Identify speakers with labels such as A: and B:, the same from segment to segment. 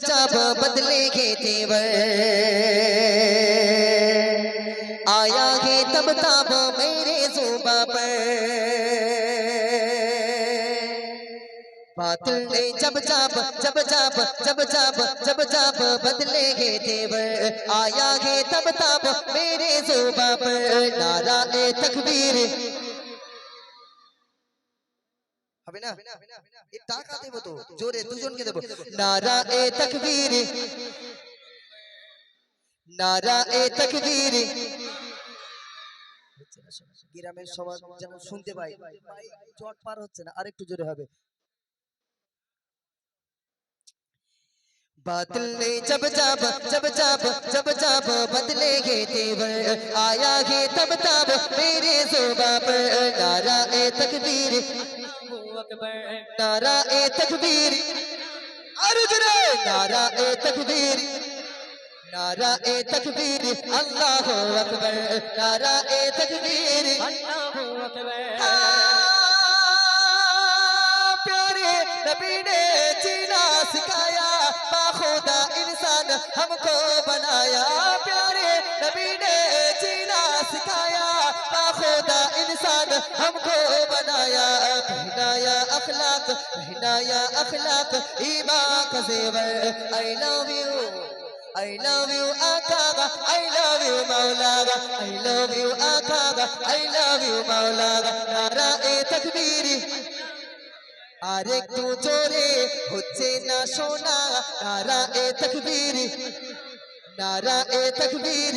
A: जब बदले के तेवर आया है तब तब मेरे जुबा पर। बात ले जब जाप जब जाप जब जाप जब जाप बदलेंगे तेवर आया है तब तब मेरे जुबा पर। नारा ए तकबीर হবে না এ টাকা দেবো তো জোরে দুজনকে দেবো নারা এ তকবীর নারা এ তকবীর
B: গ্রামের সবার যেন শুনতে পাই ভাই, চট পার হচ্ছে না আরেকটু জোরে হবে
A: बादल ने जब जब जब जब जब जब बदलेंगे तेवर आया है तब तब मेरे जुबा पर नारा ए নারা এ তকবীর। আরজরে নারা এ তকবীর। নারা এ তকবীর আল্লাহু আকবার। নারা এ তকবীর। আল্লাহু আকবার। হ্যাঁ, প্যারে নবী ने जीना सिखाया बाखुदा इंसान हमको बनाया प्यारे नबी ने जीना सिखाया बाखुदा इंसान हमको اخلاق رہنا یا اخلاق ایمان کا زیور I love you I love you آقا I love you مولا I love you آقا I love you مولا نعرہ تکبیری আরেকটু জোরে হচ্ছে না সোনা নারা এ তকবীর নারা এ তকবীর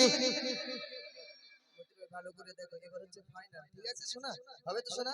B: ভালো করে দেখো এবার হচ্ছে ফাইনাল ঠিক আছে শোনা হবে তো শোনা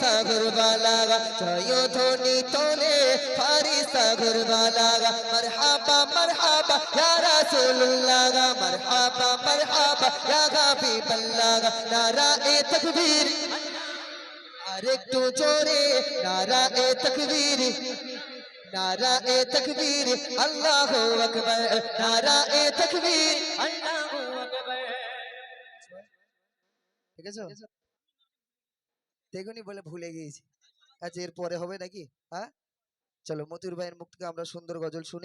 A: ফারি সাগর বালাগা জয় ধ্বনি তোলে ফারি সাগর বালাগা মারহাবা মারহাবা ইয়া রাসূলুল্লাহ মারহাবা মারহাবা ইয়া হাবিবাল্লাহ। নারা এ তাকবীর। আরেকটু জোরে নারা এ তাকবীর। নারা এ তাকবীর আল্লাহু আকবার। নারা এ তাকবীর।
B: ঠিক আছে? দেখুনি বলে ভুলে গিয়েছি। আচ্ছা এর পরে হবে নাকি? হ্যাঁ? চলো মতির ভাইয়ের মুখ থেকে আমরা সুন্দর গজল শুনি।